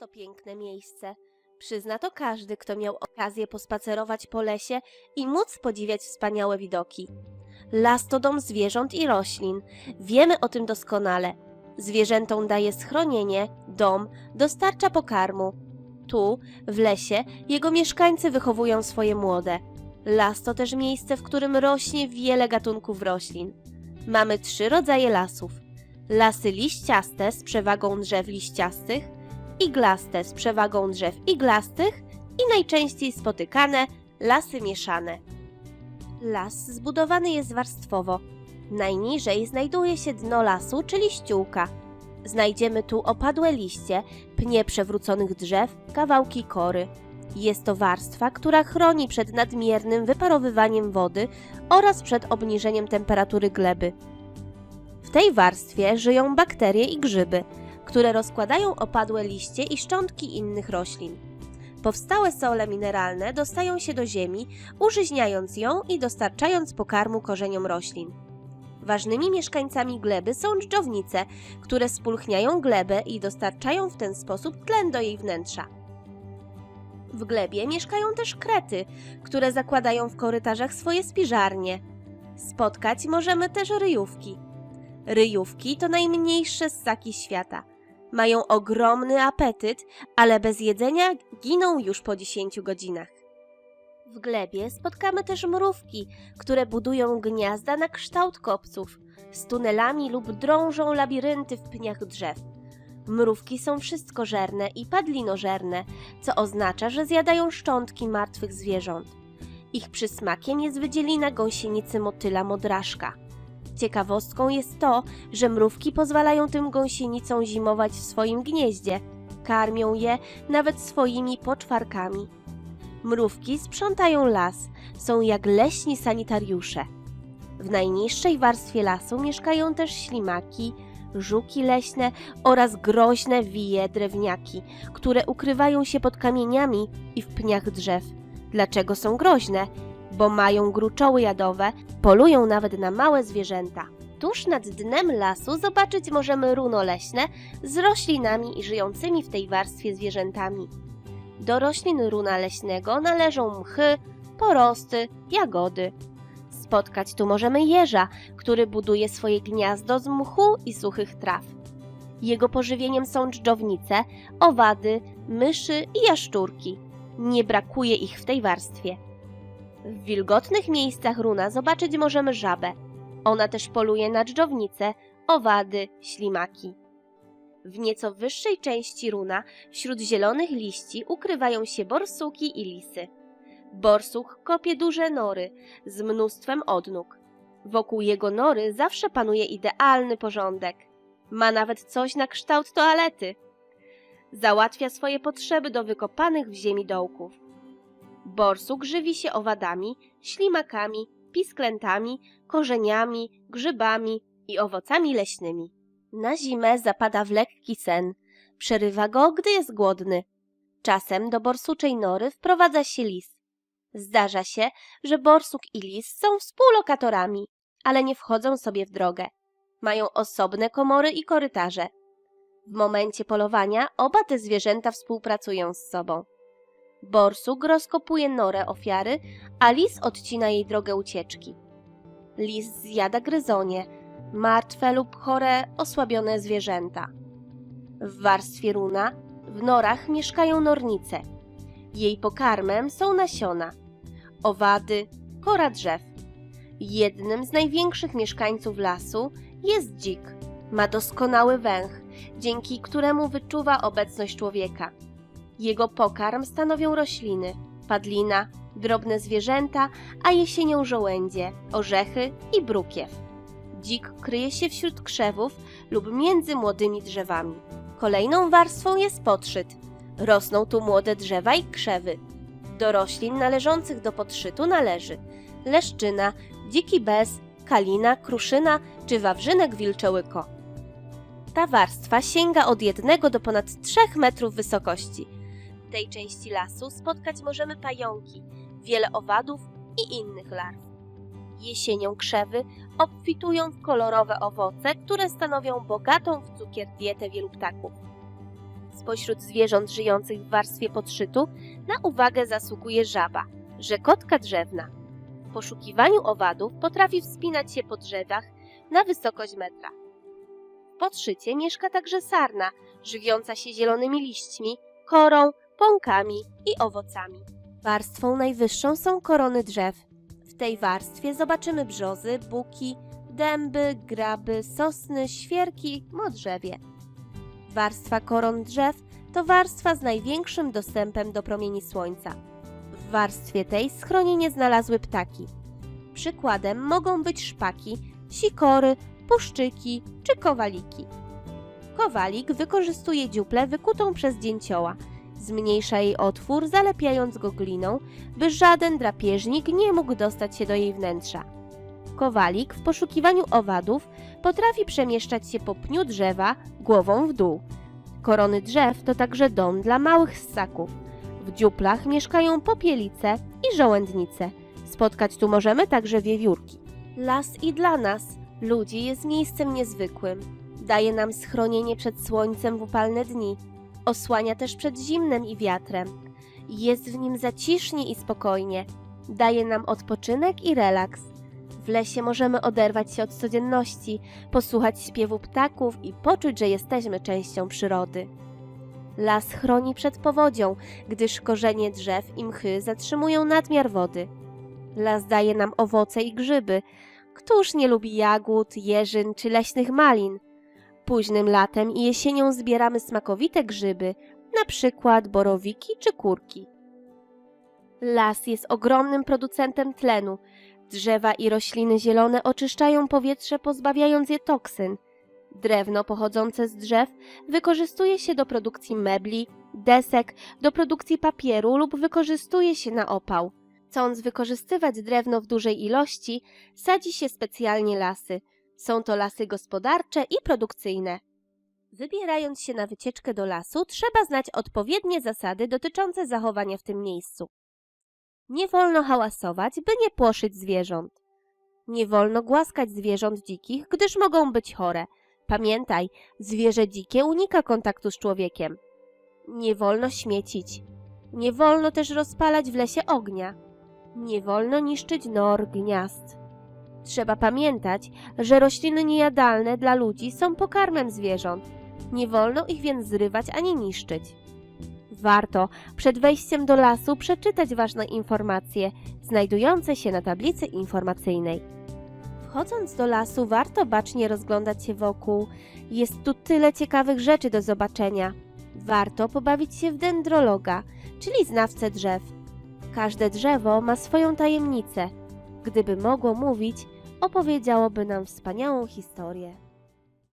to piękne miejsce. Przyzna to każdy, kto miał okazję pospacerować po lesie i móc podziwiać wspaniałe widoki. Las to dom zwierząt i roślin. Wiemy o tym doskonale. Zwierzętom daje schronienie, dom, dostarcza pokarmu. Tu, w lesie, jego mieszkańcy wychowują swoje młode. Las to też miejsce, w którym rośnie wiele gatunków roślin. Mamy trzy rodzaje lasów. Lasy liściaste z przewagą drzew liściastych, iglaste z przewagą drzew iglastych i najczęściej spotykane lasy mieszane. Las zbudowany jest warstwowo. Najniżej znajduje się dno lasu, czyli ściółka. Znajdziemy tu opadłe liście, pnie przewróconych drzew, kawałki kory. Jest to warstwa, która chroni przed nadmiernym wyparowywaniem wody oraz przed obniżeniem temperatury gleby. W tej warstwie żyją bakterie i grzyby, które rozkładają opadłe liście i szczątki innych roślin. Powstałe sole mineralne dostają się do ziemi, użyźniając ją i dostarczając pokarmu korzeniom roślin. Ważnymi mieszkańcami gleby są dżdżownice, które spulchniają glebę i dostarczają w ten sposób tlen do jej wnętrza. W glebie mieszkają też krety, które zakładają w korytarzach swoje spiżarnie. Spotkać możemy też ryjówki. Ryjówki to najmniejsze ssaki świata. Mają ogromny apetyt, ale bez jedzenia giną już po 10 godzinach. W glebie spotkamy też mrówki, które budują gniazda na kształt kopców, z tunelami lub drążą labirynty w pniach drzew. Mrówki są wszystkożerne i padlinożerne, co oznacza, że zjadają szczątki martwych zwierząt. Ich przysmakiem jest wydzielina gąsienicy motyla modraszka. Ciekawostką jest to, że mrówki pozwalają tym gąsienicom zimować w swoim gnieździe. Karmią je nawet swoimi poczwarkami. Mrówki sprzątają las, są jak leśni sanitariusze. W najniższej warstwie lasu mieszkają też ślimaki, żuki leśne oraz groźne wije drewniaki, które ukrywają się pod kamieniami i w pniach drzew. Dlaczego są groźne? Bo mają gruczoły jadowe, polują nawet na małe zwierzęta. Tuż nad dnem lasu zobaczyć możemy runo leśne z roślinami i żyjącymi w tej warstwie zwierzętami. Do roślin runa leśnego należą mchy, porosty, jagody. Spotkać tu możemy jeża, który buduje swoje gniazdo z mchu i suchych traw. Jego pożywieniem są dżdżownice, owady, myszy i jaszczurki. Nie brakuje ich w tej warstwie. W wilgotnych miejscach runa zobaczyć możemy żabę. Ona też poluje na dżdżownice, owady, ślimaki. W nieco wyższej części runa, wśród zielonych liści, ukrywają się borsuki i lisy. Borsuk kopie duże nory z mnóstwem odnóg. Wokół jego nory zawsze panuje idealny porządek. Ma nawet coś na kształt toalety. Załatwia swoje potrzeby do wykopanych w ziemi dołków. Borsuk żywi się owadami, ślimakami, pisklętami, korzeniami, grzybami i owocami leśnymi. Na zimę zapada w lekki sen. Przerywa go, gdy jest głodny. Czasem do borsuczej nory wprowadza się lis. Zdarza się, że borsuk i lis są współlokatorami, ale nie wchodzą sobie w drogę. Mają osobne komory i korytarze. W momencie polowania oba te zwierzęta współpracują z sobą. Borsuk rozkopuje norę ofiary, a lis odcina jej drogę ucieczki. Lis zjada gryzonie, martwe lub chore, osłabione zwierzęta. W warstwie runa, w norach mieszkają nornice. Jej pokarmem są nasiona, owady, kora drzew. Jednym z największych mieszkańców lasu jest dzik. Ma doskonały węch, dzięki któremu wyczuwa obecność człowieka. Jego pokarm stanowią rośliny, padlina, drobne zwierzęta, a jesienią żołędzie, orzechy i brukiew. Dzik kryje się wśród krzewów lub między młodymi drzewami. Kolejną warstwą jest podszyt. Rosną tu młode drzewa i krzewy. Do roślin należących do podszytu należy leszczyna, dziki bez, kalina, kruszyna czy wawrzynek wilczołyko. Ta warstwa sięga od jednego do ponad 3 metrów wysokości. W tej części lasu spotkać możemy pająki, wiele owadów i innych larw. Jesienią krzewy obfitują w kolorowe owoce, które stanowią bogatą w cukier dietę wielu ptaków. Spośród zwierząt żyjących w warstwie podszytu na uwagę zasługuje żaba, rzekotka drzewna. W poszukiwaniu owadów potrafi wspinać się po drzewach na wysokość metra. W podszycie mieszka także sarna, żywiąca się zielonymi liśćmi, korą, pąkami i owocami. Warstwą najwyższą są korony drzew. W tej warstwie zobaczymy brzozy, buki, dęby, graby, sosny, świerki, modrzewie. Warstwa koron drzew to warstwa z największym dostępem do promieni słońca. W warstwie tej schronienie znalazły ptaki. Przykładem mogą być szpaki, sikory, puszczyki czy kowaliki. Kowalik wykorzystuje dziuplę wykutą przez dzięcioła. Zmniejsza jej otwór, zalepiając go gliną, by żaden drapieżnik nie mógł dostać się do jej wnętrza. Kowalik w poszukiwaniu owadów potrafi przemieszczać się po pniu drzewa głową w dół. Korony drzew to także dom dla małych ssaków. W dziuplach mieszkają popielice i żołędnice. Spotkać tu możemy także wiewiórki. Las i dla nas, ludzi, jest miejscem niezwykłym. Daje nam schronienie przed słońcem w upalne dni. Osłania też przed zimnem i wiatrem. Jest w nim zacisznie i spokojnie. Daje nam odpoczynek i relaks. W lesie możemy oderwać się od codzienności, posłuchać śpiewu ptaków i poczuć, że jesteśmy częścią przyrody. Las chroni przed powodzią, gdyż korzenie drzew i mchy zatrzymują nadmiar wody. Las daje nam owoce i grzyby. Któż nie lubi jagód, jeżyn czy leśnych malin? Późnym latem i jesienią zbieramy smakowite grzyby, na przykład borowiki czy kurki. Las jest ogromnym producentem tlenu. Drzewa i rośliny zielone oczyszczają powietrze, pozbawiając je toksyn. Drewno pochodzące z drzew wykorzystuje się do produkcji mebli, desek, do produkcji papieru lub wykorzystuje się na opał. Chcąc wykorzystywać drewno w dużej ilości, sadzi się specjalnie lasy. Są to lasy gospodarcze i produkcyjne. Wybierając się na wycieczkę do lasu, trzeba znać odpowiednie zasady dotyczące zachowania w tym miejscu. Nie wolno hałasować, by nie płoszyć zwierząt. Nie wolno głaskać zwierząt dzikich, gdyż mogą być chore. Pamiętaj, zwierzę dzikie unika kontaktu z człowiekiem. Nie wolno śmiecić. Nie wolno też rozpalać w lesie ognia. Nie wolno niszczyć nor, gniazd. Trzeba pamiętać, że rośliny niejadalne dla ludzi są pokarmem zwierząt. Nie wolno ich więc zrywać ani niszczyć. Warto przed wejściem do lasu przeczytać ważne informacje znajdujące się na tablicy informacyjnej. Wchodząc do lasu, warto bacznie rozglądać się wokół. Jest tu tyle ciekawych rzeczy do zobaczenia. Warto pobawić się w dendrologa, czyli znawcę drzew. Każde drzewo ma swoją tajemnicę. Gdyby mogło mówić, opowiedziałoby nam wspaniałą historię.